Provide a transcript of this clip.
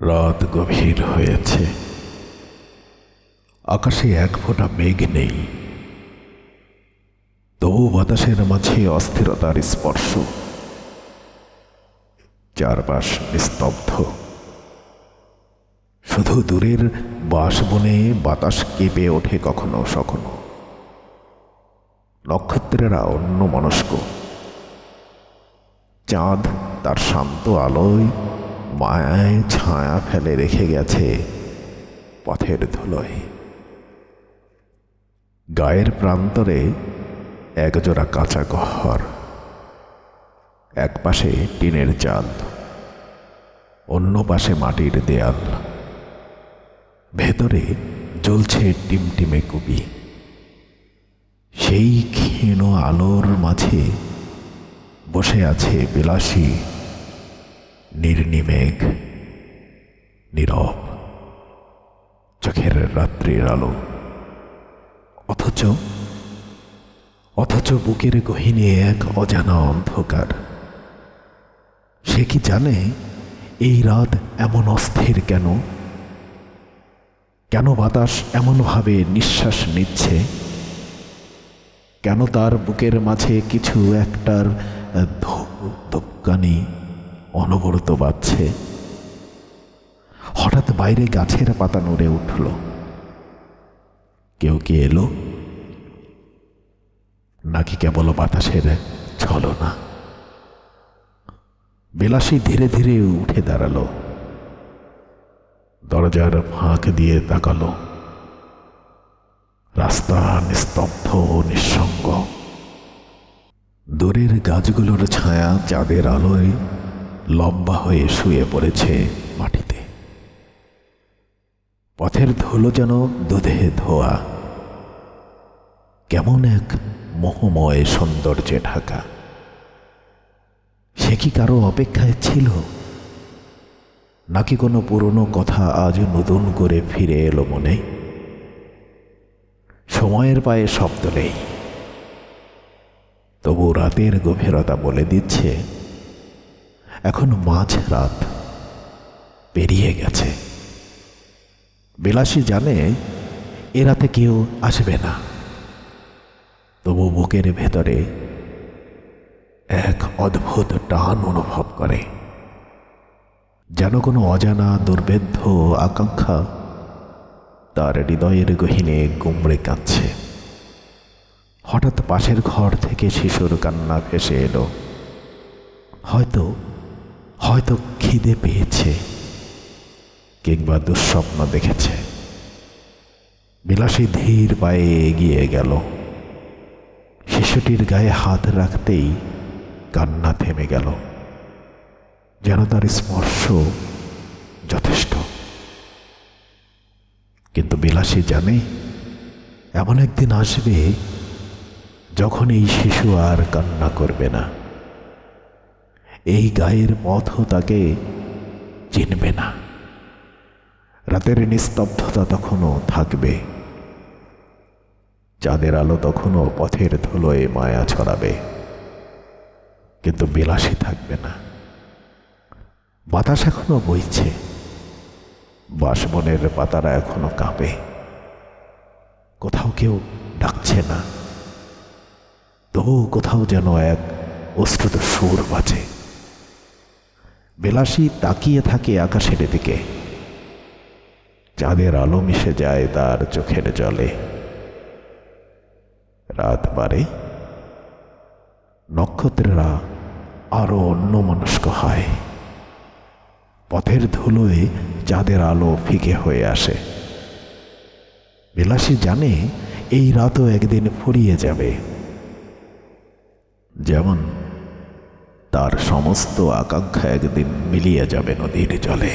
রাত গভীর হয়েছে। আকাশে এক ফোঁটা মেঘ নেই। তবু বাতাসের মাঝে অস্থিরতার স্পর্শ। চারপাশ নিস্তব্ধ। শুধু দূরের বাঁশবনে বাতাস কেঁপে ওঠে কখনো সখনো। নক্ষত্রেরা অন্য মনস্ক চাঁদ তার শান্ত আলোয় মায়ায় ছায়া ফেলে রেখে গেছে পথের ধুলোয়। গায়ের প্রান্তরে একজোড়া কাঁচা ঘর, এক পাশে টিনের চাল অন্য পাশে মাটির দেয়াল। ভেতরে জ্বলছে টিমটিমে কুবি সেই ক্ষীণ আলোর মাঝে বসে আছে বিলাসী নির্নিমেঘ, নীরব, চোখের রাত্রির আলো। অথচ অথচ বুকের গহিনী এক অজানা অন্ধকার। সে কি জানে এই রাত এমন অস্থির কেন? কেন বাতাস এমনভাবে নিঃশ্বাস নিচ্ছে? কেন তার বুকের মাঝে কিছু একটার ধূপকানি অনবরত বাজছে হঠাৎ বাইরে গাছের পাতা নড়ে উঠল। কেউ কি এলো? নাকি কেবল বাতাসের ছলনা? বিলাসী ধীরে ধীরে উঠে দাঁড়াল। দরজার ফাঁক দিয়ে তাকালো। রাস্তা নিস্তব্ধ ও নিঃসঙ্গ। দূরের গাছগুলোর ছায়া চাঁদের আলোয় লম্বা হয়ে শুয়ে পড়েছে মাটিতে। পথের ধুলো যেন দুধে ধোয়া। কেমন এক মোহময় সৌন্দর্যে ঢাকা। সে কি কারও অপেক্ষায় ছিল? নাকি কোনো পুরনো কথা আজ নতুন করে ফিরে এলো মনে? সময়ের পায়ে শব্দ নেই। তবু রাতের গভীরতা বলে দিচ্ছে এখন মাঝ রাত পেরিয়ে গেছে। বিলাসী জানে এ রাতে কেউ আসবে না। তবু বুকের ভেতরে এক অদ্ভুত টান অনুভব করে। যেন কোনো অজানা দুর্ভেদ্য আকাঙ্ক্ষা তার হৃদয়ের গহীনে গুমড়ে কাঁদছে। হঠাৎ পাশের ঘর থেকে শিশুর কান্না ভেসে এলো। হয়তো হয়তো খিদে পেয়েছে কিংবা দুঃস্বপ্ন দেখেছে। বিলাসী ধীর পায়ে এগিয়ে গেল। শিশুটির গায়ে হাত রাখতেই কান্না থেমে গেল। যেন তার স্পর্শ যথেষ্ট। কিন্তু বিলাসী জানে, এমন একদিন আসবে যখন এই শিশু আর কান্না করবে না। এই গায়ের পথও তাকে চিনবে না। রাতের নিস্তব্ধতা তখনও থাকবে। চাঁদের আলো তখনও পথের ধুলোয় মায়া ছড়াবে। কিন্তু বিলাসী থাকবে না। বাতাস এখনও বইছে। বাসবনের পাতারা এখনও কাঁপে। কোথাও কেউ ডাকছে না। তবু কোথাও যেন এক অস্ত্রত সুর বাজে। বিলাসী তাকিয়ে থাকে আকাশের দিকে। চাঁদের আলো মিশে যায় তার চোখের জলে। রাত বাড়ে। নক্ষত্রেরা আরও অন্যমনস্ক হয়। পথের ধুলোয় চাঁদের আলো ফিকে হয়ে আসে। বিলাসী জানে এই রাতও একদিন ফুরিয়ে যাবে। যেমন তার সমস্ত আকাঙ্ক্ষা একদিন মিলিয়ে যাবে নদীর জলে।